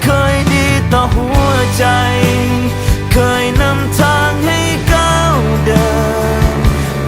ก